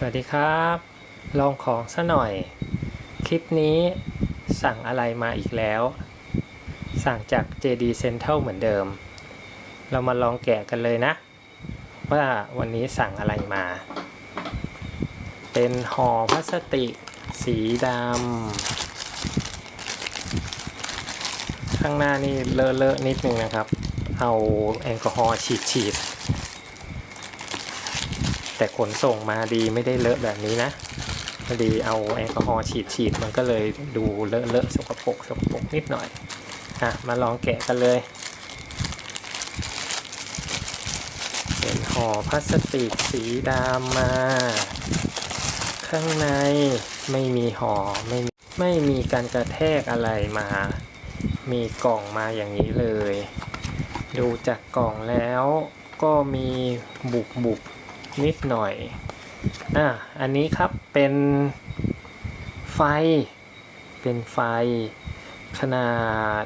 สวัสดีครับ ลองของซะหน่อย คลิปนี้สั่งอะไรมาอีกแล้ว สั่งจาก JD Central เหมือนเดิม เรามาลองแกะกันเลยนะ ว่าวันนี้สั่งอะไรมา เป็นห่อพลาสติก สีดำข้างหน้านี่เลอะๆนิดนึงนะครับ เอาแอลกอฮอล์ฉีดๆ แต่ขนส่งมาดีไม่ได้เลอะแบบนี้นะพอดีเอาแอลกอฮอล์ฉีดฉีดมันก็เลยดูเลอะเลอะๆสกปรกสกปรกนิดหน่อยอะมาลองแกะกันเลยเป็นห่อพลาสติกสีดำมา ข้างในไม่มีห่อไม่ไม่มีการกระแทกอะไรมา มีกล่องมาอย่างนี้เลย ดูจากกล่องแล้วก็มีบุบบุบ นิดหน่อย อะอันนี้ครับเป็นไฟ เป็นไฟขนาด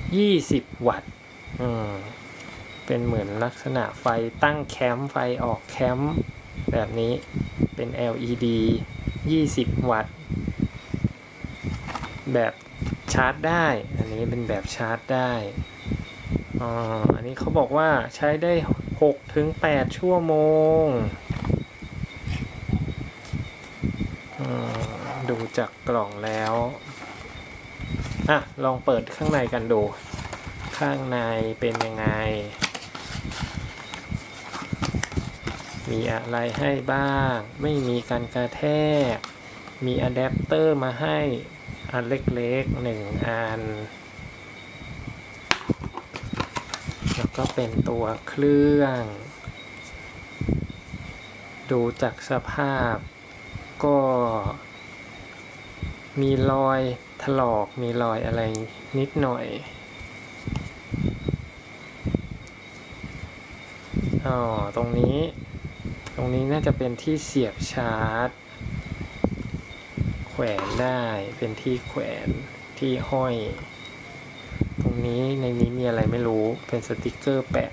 20 วัตต์ อืม เป็นเหมือนลักษณะไฟตั้งแคมป์ไฟออกแคมป์แบบนี้ เป็น LED 20 วัตต์ แบบชาร์จได้ อันนี้เป็นแบบชาร์จได้ อ๋อ อันนี้เขาบอกว่าใช้ได้ 6ถึง8ชั่วโมง ดูจากกล่องแล้ว อะ ลองเปิดข้างในกันดู ข้างในเป็นยังไง มีอะไรให้บ้าง ไม่มีการกระแทก มีอะแดปเตอร์มาให้อันเล็กๆหนึ่งอัน แล้ว ก็เป็นตัวเครื่อง ดูจากสภาพ ก็มีรอยถลอกมีรอยอะไรนิดหน่อยอ๋อตรงนี้ ตรงนี้น่าจะเป็นที่เสียบชาร์จ แขวนได้เป็นที่แขวนที่ห้อย นี้ในนี้มีอะไรไม่รู้เป็นสติกเกอร์แปะ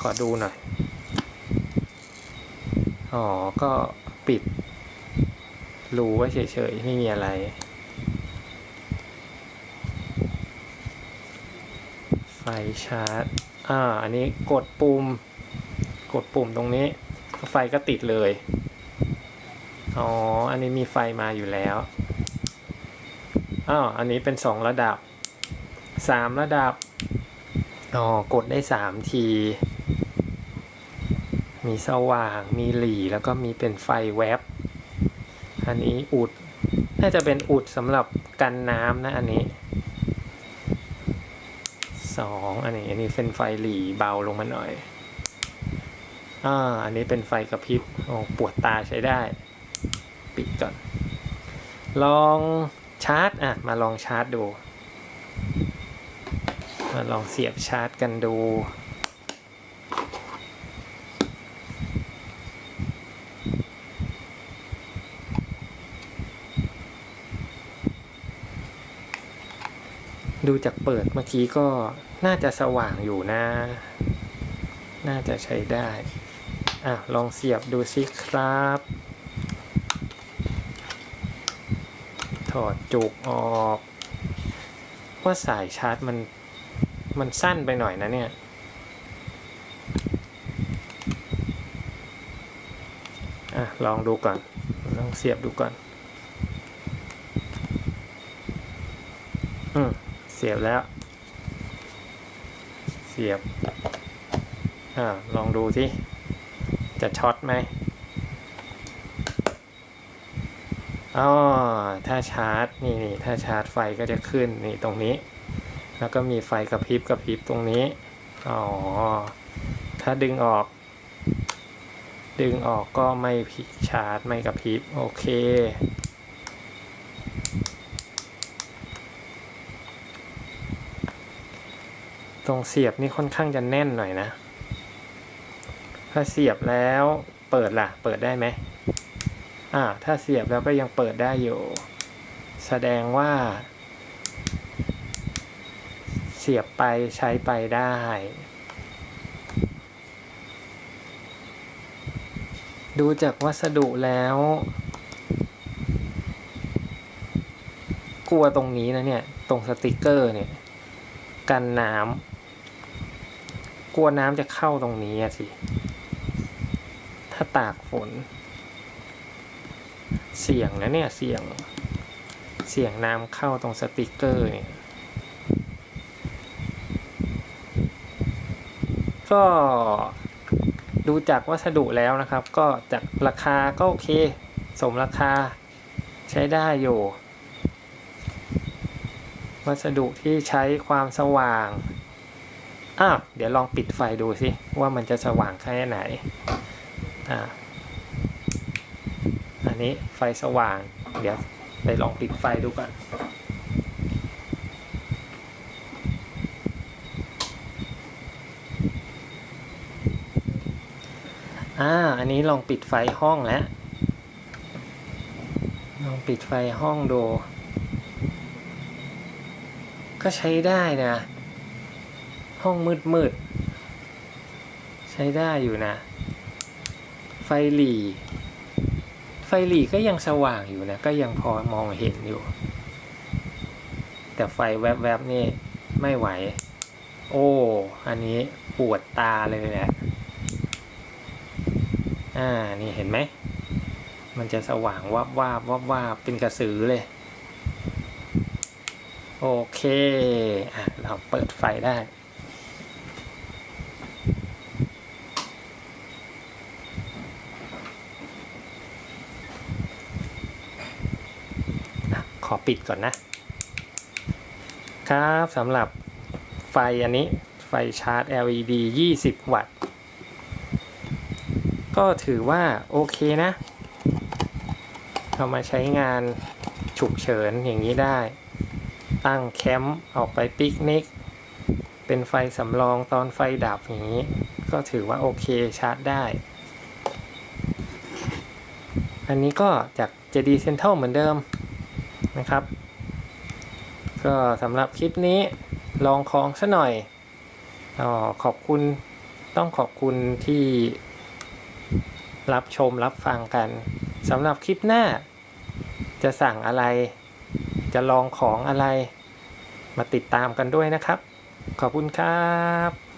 ขอดูหน่อย อ๋อ ก็ปิด รูไว้เฉยๆ ไม่มีอะไร ไฟชาร์จ อ่า อันนี้กดปุ่ม กดปุ่มตรงนี้ ไฟก็ติดเลย อ๋อ อันนี้มีไฟมาอยู่แล้ว อ้าวอันนี้เป็นสองระดับสามระดับอ๋อกดได้สามที มีสว่าง มีหลีแล้วก็มีเป็นไฟแวบ อันนี้อุด น่าจะเป็นอุดสำหรับกันน้ำนะอันนี้สองอันนี้อันนี้เป็นไฟหลีเบาลงมาหน่อยอ่าอันนี้เป็นไฟกระพริบโอ้ปวดตาใช้ได้ ปิดก่อน ลอง ชาร์จอะมาลองชาร์จดู มาลองเสียบชาร์จกันดูดูจากเปิดเมื่อกี้ก็น่าจะสว่างอยู่นะ น่าจะใช้ได้ อะ ลองเสียบดูสิครับ ถอดจุกออก ว่าสายชาร์จมัน มันสั้นไปหน่อยนะเนี่ย อะ ลองดูก่อน ลองเสียบดูก่อน อืม เสียบแล้ว เสียบ อ่า ลองดูสิ จะช็อตไหม อ๋อถ้าชาร์จนี่นี่ถ้าชาร์จไฟก็จะขึ้นนี่ตรงนี้ แล้วก็มีไฟกระพริบกระพริบตรงนี้อ๋อถ้าดึงออก ดึงออกก็ไม่ชาร์จไม่กระพริบโอเคตรงเสียบนี่ค่อนข้างจะแน่นหน่อยนะ ถ้าเสียบแล้วเปิดล่ะ เปิดได้ไหม อ่าถ้าเสียบแล้วก็ยังเปิดได้อยู่ แสดงว่า เสียบไปใช้ไปได้ดูจากวัสดุแล้ว กลัวตรงนี้นะเนี่ย ตรงสติกเกอร์เนี่ย กันน้ำกลัวน้ำจะเข้าตรงนี้สิ ถ้าตากฝน เสี่ยงนะเนี่ยเสี่ยง เสี่ยงน้ำเข้าตรงสติกเกอร์เนี่ยก็ดูจากวัสดุแล้วนะครับ ก็จากราคาก็โอเค สมราคาใช้ได้อยู่ วัสดุที่ใช้ความสว่างอ้าวเดี๋ยวลองปิดไฟดูสิว่ามันจะสว่างแค่ไหนอ่า อันนี้ไฟสว่าง เดี๋ยวไปลองปิดไฟดูก่อนอ่าอันนี้ลองปิดไฟห้องแล้ว ลองปิดไฟห้องดู ก็ใช้ได้นะ ห้องมืดมืด ใช้ได้อยู่นะ ไฟหลี ฟหลีก็ยังสว่างอยู่นะ ก็ยังพอมองเห็นอยู่ แต่ไฟแวบๆนี่ไม่ไหว โอ้ อันนี้ปวดตาเลยแหละ อ่า นี่เห็นไหม มันจะสว่างวับวาบวับวาบเป็นกระสือเลย โอเค อะ เราเปิดไฟได้ อะ ขอ ปิดก่อนนะ ครับสำหรับไฟอันนี้ไฟชาร์จ LED 20 วัตต์ ก็ถือว่าโอเคนะเอามาใช้งานฉุกเฉินอย่างนี้ได้ ตั้งแคมป์ออกไปปิกนิก เป็นไฟสำรองตอนไฟดับอย่างนี้ ก็ถือว่าโอเคชาร์จได้ อันนี้ก็จาก JD Central เหมือนเดิม นะครับ ก็สำหรับคลิปนี้ลองของซะหน่อยออขอบคุณต้องขอบคุณที่รับชมรับฟังกันสำหรับคลิปหน้า จะสั่งอะไร จะลองของอะไร มาติดตามกันด้วยนะครับ ขอบคุณครับ